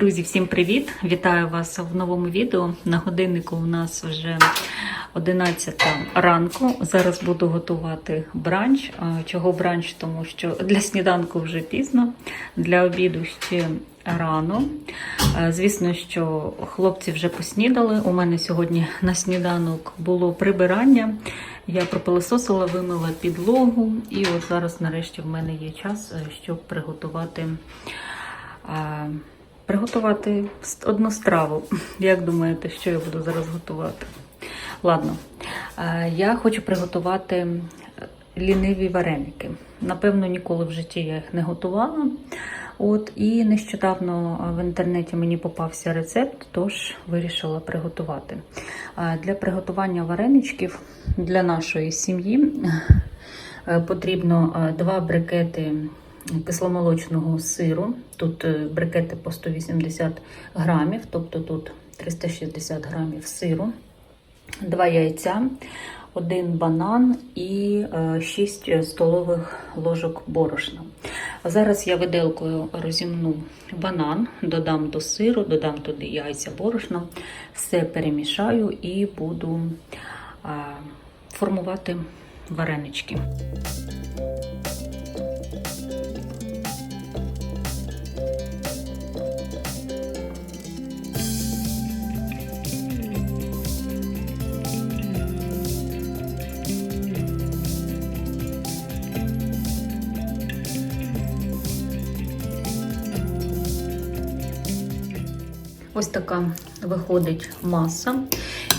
Друзі, всім привіт! Вітаю вас в новому відео. На годиннику у нас вже 11 ранку. Зараз буду готувати бранч. Чого бранч? Тому що для сніданку вже пізно, для обіду ще рано. Звісно, що хлопці вже поснідали. У мене сьогодні на сніданок було прибирання. Я пропилисосила, вимила підлогу, і от зараз, нарешті, в мене є час, е, щоб приготувати. Приготувати одну страву. Як думаєте, що я буду зараз готувати? Ладно, Е, я хочу приготувати е, ліниві вареники. Напевно, ніколи в житті я їх не готувала. От, і нещодавно е, в інтернеті мені попався рецепт, тож вирішила приготувати. Для приготування вареничків для нашої сім'ї потрібно два брикети кисломолочного сиру. Тут е, брикети по 180 грамів, тобто тут 360 грамів сиру, два яйця, один банан і 6 столових ложок борошна. Зараз я виделкою розімну банан, додам до сиру, додам туди яйця борошна, все перемішаю і буду формувати варенички. Ось така виходить маса.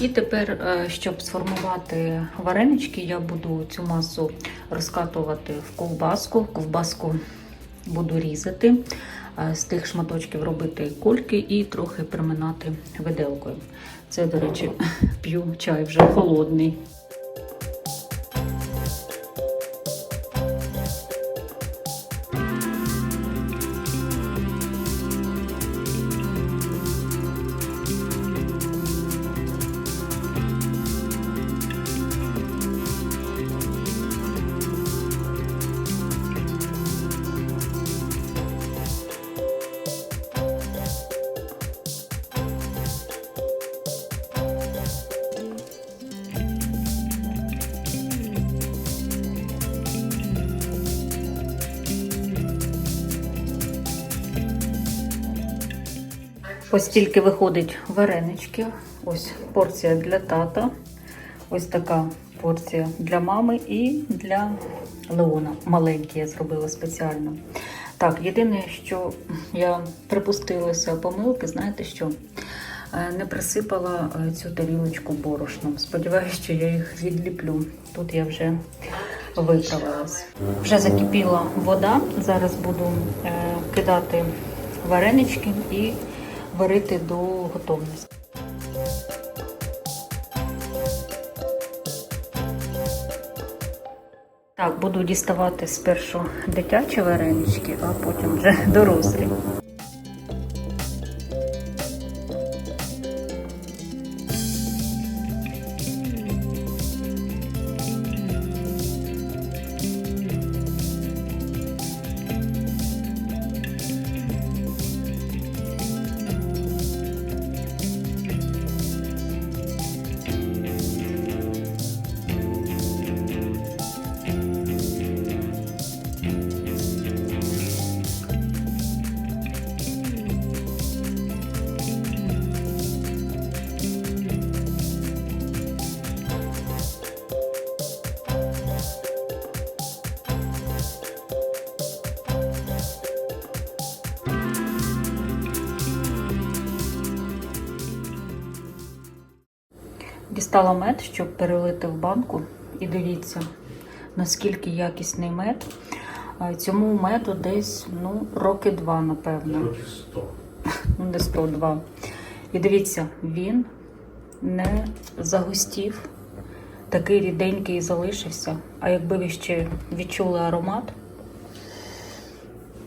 І тепер, е, щоб сформувати варенички, я буду цю масу розкатувати в ковбаску. Ковбаску буду різати, е, з тих шматочків робити кульки і трохи приминати виделкою. Це, до речі, п'ю чай вже холодний. Ось тільки виходить варенички. Ось порція для тата. Ось така порція для мами і для Леона. Маленькі я зробила спеціально. Так, єдине, що я припустилася помилки, знаєте що? Е, Не присипала е, цю тарілочку борошном. Сподіваюся, що я їх відліплю. Тут я вже виправилась. Вже закипіла вода. Зараз буду е, кидати варенички і варити до готовності. Так, буду діставати спершу дитячі варенички, а потім вже дорослі. Дістала мед, щоб перелити в банку. І дивіться, наскільки якісний мед. Цьому меду десь ну, роки два, напевно. Років 100. Ну, десь 102. І дивіться, він не загустів, такий ріденький залишився. А якби ви ще відчули аромат,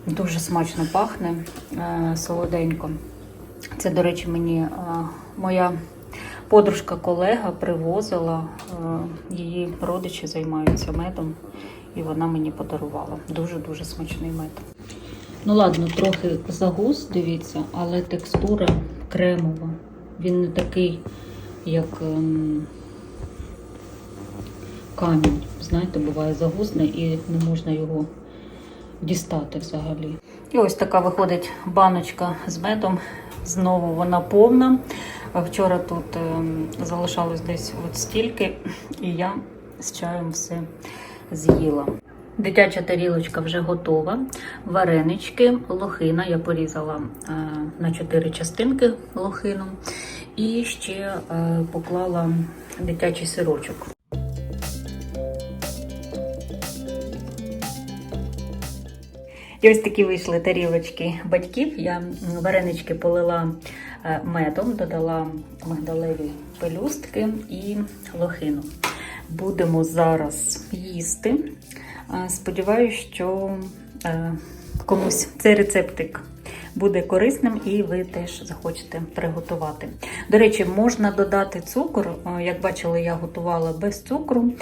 дуже смачно пахне, е, солоденько. Це, до речі, мені е, моя подружка-колега привозила, е, її родичі займаються медом, і вона мені подарувала. Дуже-дуже смачний мед. Ну ладно, трохи загус, дивіться, але текстура кремова. Він не такий, як ем, камінь. Знаєте, буває загусне і не можна його дістати взагалі. І ось така виходить баночка з медом. Знову вона повна. Вчора тут ем, залишалось десь от стільки, і я з чаєм все з'їла. Дитяча тарілочка вже готова. Варенички, лохина. Я порізала е, на 4 частинки лохину. І ще е, поклала дитячий сирочок. І ось такі вийшли тарілочки батьків. Я варенички полила е, медом, додала мигдалеві пелюстки і лохину. Будемо зараз їсти. Е, Сподіваюсь, що е, комусь цей рецептик буде корисним і ви теж захочете приготувати. До речі, можна додати цукор. Е, Як бачили, я готувала без цукру,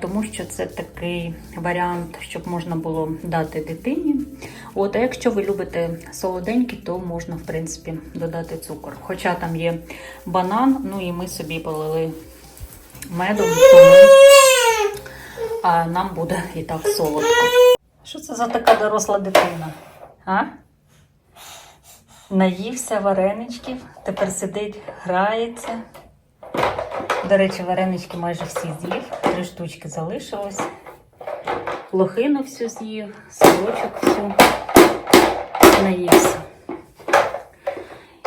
тому що це такий варіант, щоб можна було дати дитині. От, а якщо ви любите солоденький, то можна, в принципі, додати цукор. Хоча там є банан, ну і ми собі полили медом, тому а нам буде і так солодко. Що це за така доросла дитина? А? Наївся вареничків, тепер сидить, грається. До речі, варенички майже всі з'їв, три штучки залишилось. Лохину всю з'їв, сирочок всю наївся.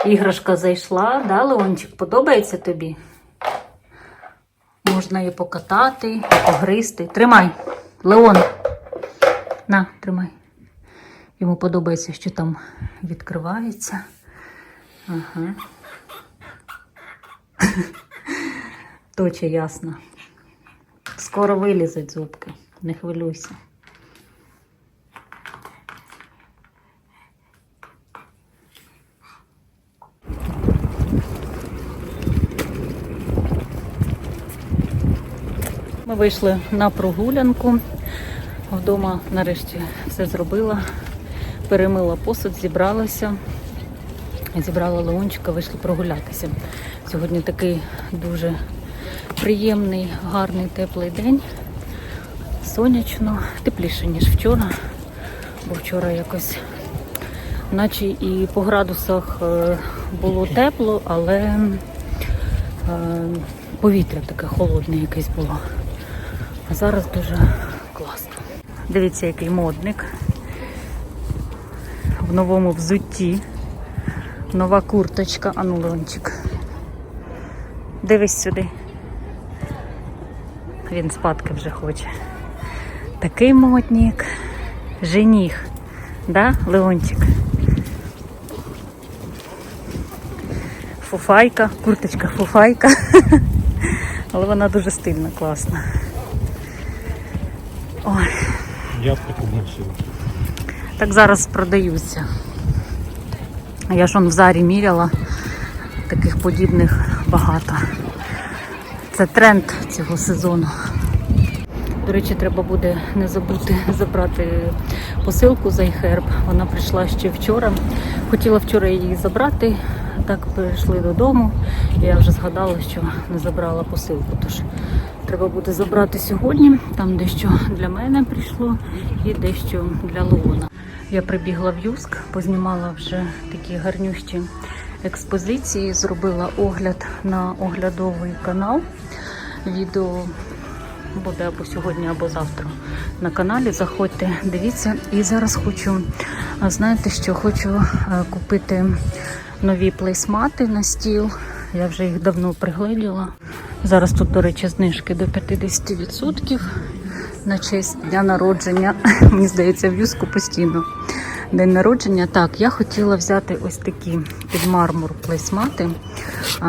Іграшка зайшла, да, Леончик, подобається тобі? Можна її покатати, погризти. Тримай, Леон. На, тримай. Йому подобається, що там відкривається. Ага. Точе ясно. Скоро вилізуть зубки, не хвилюйся. Ми вийшли на прогулянку. Вдома нарешті все зробила. Перемила посуд, зібралася. Зібрала Леончика, вийшли прогулятися. Сьогодні такий дуже приємний, гарний, теплий день. Сонячно, тепліше, ніж вчора. Бо вчора якось, наче і по градусах е, було тепло, але е, повітря таке холодне якесь було. А зараз дуже класно. Дивіться, який модник. В новому взутті. Нова курточка. Ану, Леончик. Дивись сюди. Він спадки вже хоче. Такий модник. Жених. Да, Леончик? Фуфайка, курточка фуфайка. Але вона дуже стильна, класна. Ой, Я б таку носив. Так зараз продаються. Я ж он в зарі міряла, таких подібних багато. Це тренд цього сезону. До речі, треба буде не забути забрати посилку з iHerb. Вона прийшла ще вчора. Хотіла вчора її забрати, так прийшли додому. Я вже згадала, що не забрала посилку. Тож треба буде забрати сьогодні. Там дещо для мене прийшло і дещо для Леона. Я прибігла в Юск, познімала вже такі гарнющі експозиції, зробила огляд на оглядовий канал. Відео буде або сьогодні, або завтра на каналі. Заходьте, дивіться. І зараз хочу, знаєте, що хочу е, купити нові плейсмати на стіл. Я вже їх давно пригледіла. Зараз тут, до речі, знижки до 50% на честь дня народження. Мені здається, в юску постійно. День народження. Так, я хотіла взяти ось такі під мармур плейсмати.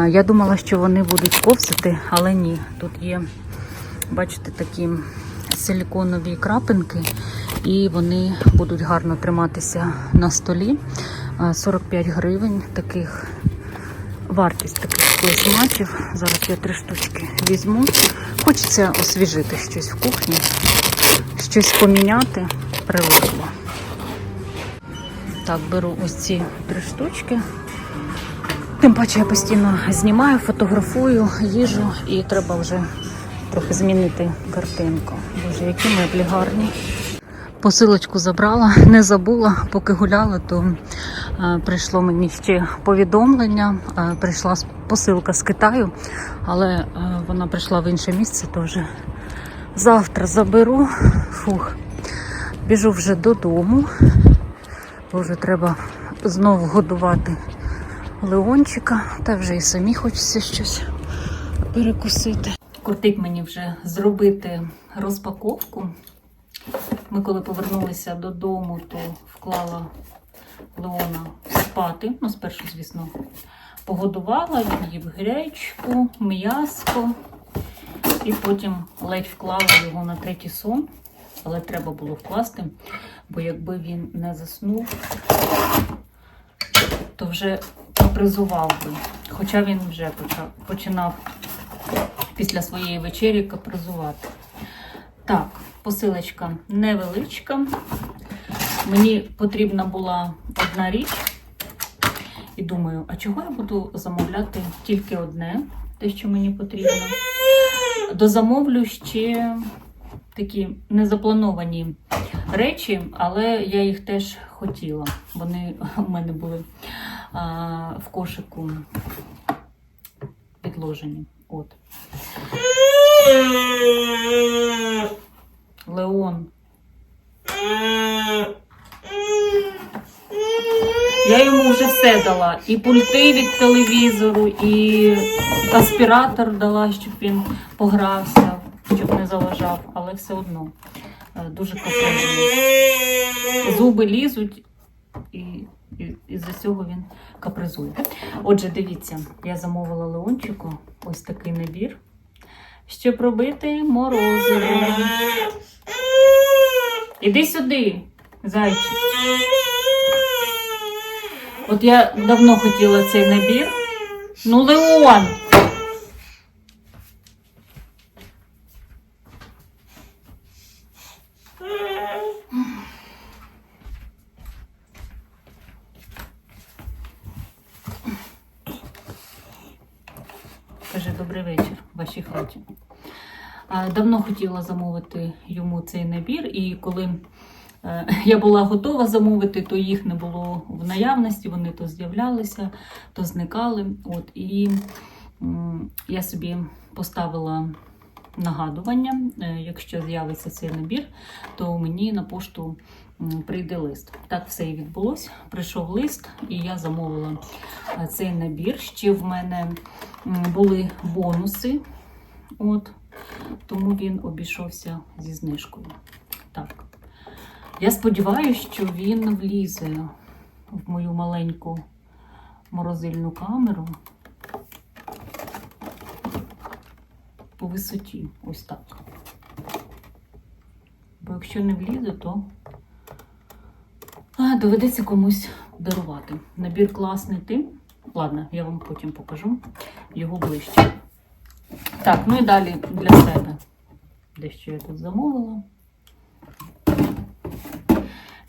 Я думала, що вони будуть ковзати, але ні. Тут є, бачите, такі силіконові крапинки, і вони будуть гарно триматися на столі. 45 гривень таких. Вартість таких плейсматів. Зараз я три штучки візьму. Хочеться освіжити щось в кухні, щось поміняти. Привикла. Так, беру ось ці три штучки. Тим паче я постійно знімаю, фотографую, їжу і треба вже трохи змінити картинку. Боже, які меблі гарні. Посилочку забрала, не забула, поки гуляла, то е, прийшло мені ще повідомлення. Е, прийшла посилка з Китаю, але е, вона прийшла в інше місце, то завтра заберу. Фух, біжу вже додому, бо треба знову годувати Леончика, та вже і самі хочеться щось перекусити. Кортить мені вже зробити розпаковку. Ми коли повернулися додому, то вклала Леона спати. Ну, спершу, звісно, погодувала, їв гречку, м'яско. І потім ледь вклала його на третій сон, але треба було вкласти, бо якби він не заснув, то вже капризував би. Хоча він вже починав після своєї вечері капризувати. Так, посилочка невеличка. Мені потрібна була одна річ. І думаю, а чого я буду замовляти тільки одне, те, що мені потрібно. Дозамовлю ще такі незаплановані речі, але я їх теж хотіла. Вони у мене були а, в кошику підложені. От. Леон. Я йому вже все дала. І пульти від телевізору, і аспіратор дала, щоб він погрався, щоб не заважав, але все одно е, дуже капризує. Зуби лізуть, і, і, і за цього він капризує. Отже, дивіться, я замовила Леончику ось такий набір. Щоб робити морозиво. Іди сюди, зайчик. От я давно хотіла цей набір. Ну, Леон! Каже, добрий вечір в хаті. Давно хотіла замовити йому цей набір, і коли е, я була готова замовити, то їх не було в наявності, вони то з'являлися, то зникали. От, і я собі поставила нагадування, е, якщо з'явиться цей набір, то мені на пошту прийде лист. Так все і відбулося. Прийшов лист, і я замовила е, цей набір. Ще в мене були бонуси. От, тому він обійшовся зі знижкою. Так. Я сподіваюся, що він влізе в мою маленьку морозильну камеру по висоті. Ось так. Бо якщо не влізе, то а, доведеться комусь дарувати. Набір класний тим. Ладно, я вам потім покажу його ближче. Так, ну і далі для себе. Дещо я тут замовила.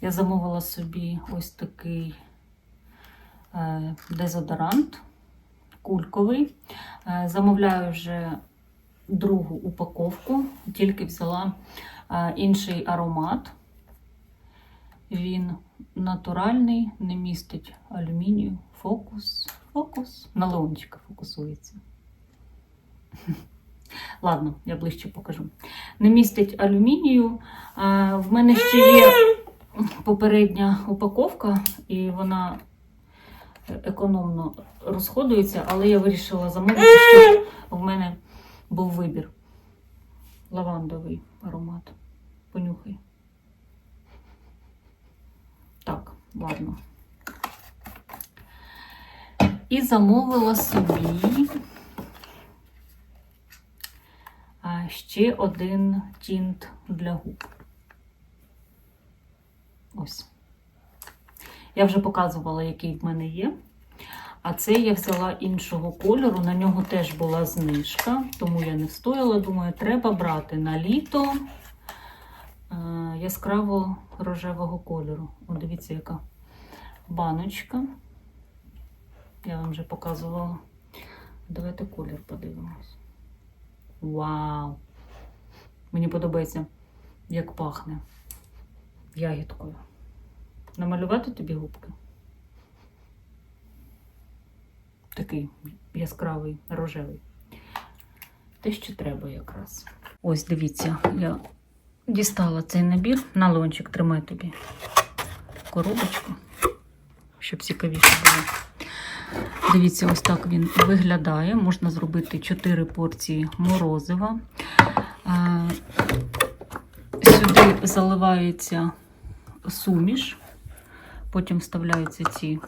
Я замовила собі ось такий е, дезодорант кульковий. Е, замовляю вже другу упаковку, тільки взяла е, інший аромат. Він натуральний, не містить алюмінію. Фокус. Фокус. На леончика фокусується. Ладно, я ближче покажу. Не містить алюмінію. В мене ще є попередня упаковка, і вона економно розходується, але я вирішила замовити, щоб в мене був вибір. Лавандовий аромат. Понюхай. Так, ладно. І замовила собі ще один тінт для губ. Ось. Я вже показувала, який в мене є. А цей я взяла іншого кольору. На нього теж була знижка, тому я не встояла. Думаю, треба брати на літо е, яскраво рожевого кольору. О, дивіться, яка баночка. Я вам вже показувала. Давайте колір подивимось. Вау! Мені подобається, як пахне ягідкою. Намалювати тобі губки? Такий яскравий, рожевий. Те, що треба якраз. Ось дивіться, я дістала цей набір. На лончик тримай тобі коробочку, щоб цікавіше було. Дивіться, ось так він виглядає. Можна зробити 4 порції морозива. Е, Сюди заливається суміш, потім вставляються ці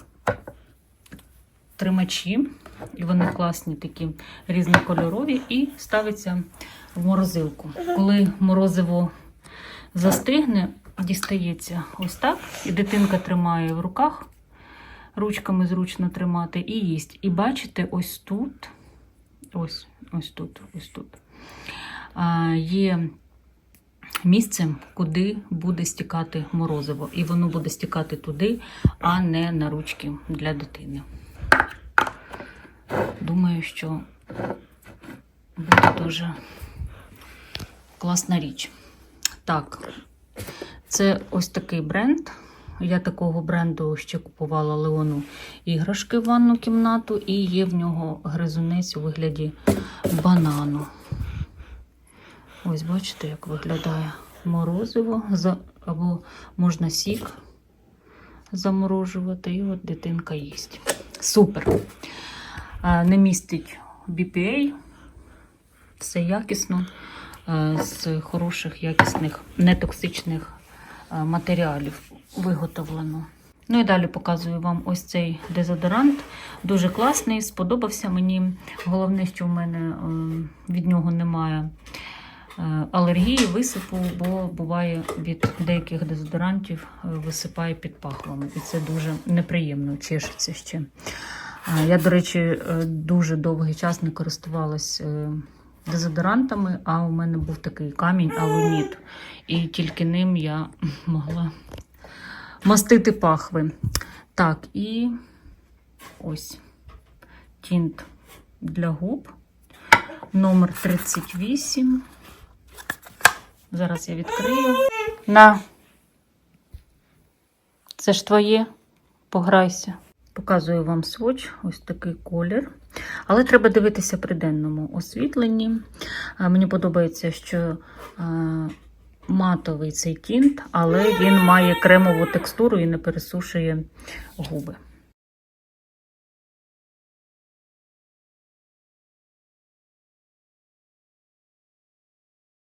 тримачі, і вони класні такі різнокольорові, і ставиться в морозилку. Коли морозиво застигне, дістається ось так, і дитинка тримає в руках, ручками зручно тримати, і їсть. І бачите, ось тут, ось, ось тут, ось тут. Є місце, куди буде стікати морозиво. І воно буде стікати туди, а не на ручки для дитини. Думаю, що буде дуже класна річ. Так, це ось такий бренд. Я такого бренду ще купувала Леону іграшки в ванну кімнату, і є в нього гризунець у вигляді банану. Ось бачите, як виглядає морозиво, або можна сік заморожувати, і от дитинка їсть. Супер! Не містить BPA, все якісно, е, з хороших, якісних, нетоксичних е, матеріалів виготовлено. Ну і далі показую вам ось цей дезодорант. Дуже класний, сподобався мені. Головне, що в мене е, від нього немає е, алергії, висипу, бо буває від деяких дезодорантів е, висипає під пахвами. І це дуже неприємно, чешеться ще. Я, до речі, дуже довгий час не користувалась дезодорантами, а у мене був такий камінь алуніт. І тільки ним я могла мастити пахви. Так, і ось тінт для губ. Номер 38. Зараз я відкрию. На. Це ж твоє. Пограйся. Показую вам своч, ось такий колір. Але треба дивитися при денному освітленні. Мені подобається, що матовий цей тінт, але він має кремову текстуру і не пересушує губи.